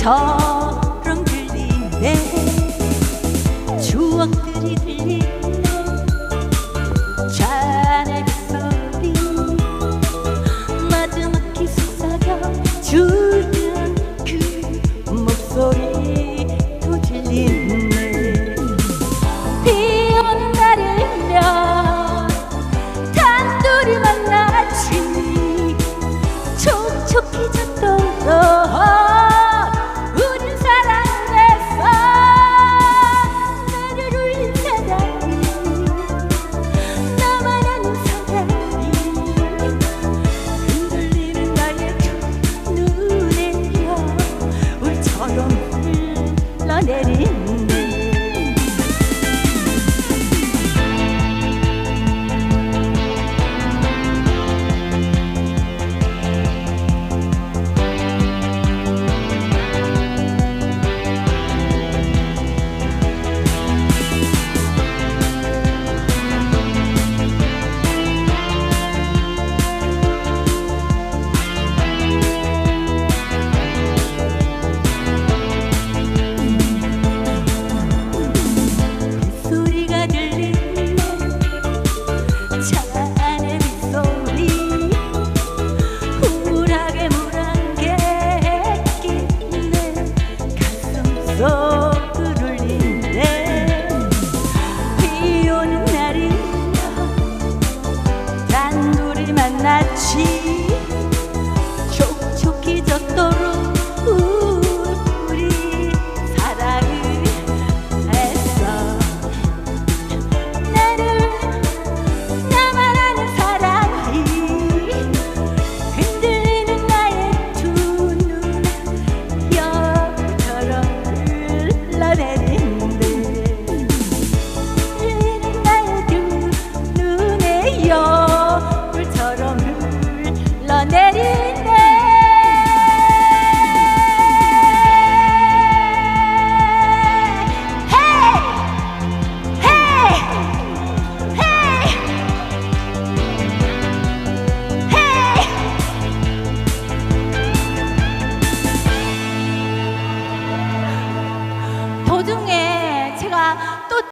처럼 들리네 추억들이 들리네 잔내비 소리. 마지막히 속삭여 주는 그 목소리 또 들리네. 비 오는 날이면 단둘이 만났지. 촉촉해졌던 걸음 흘러내리 pra.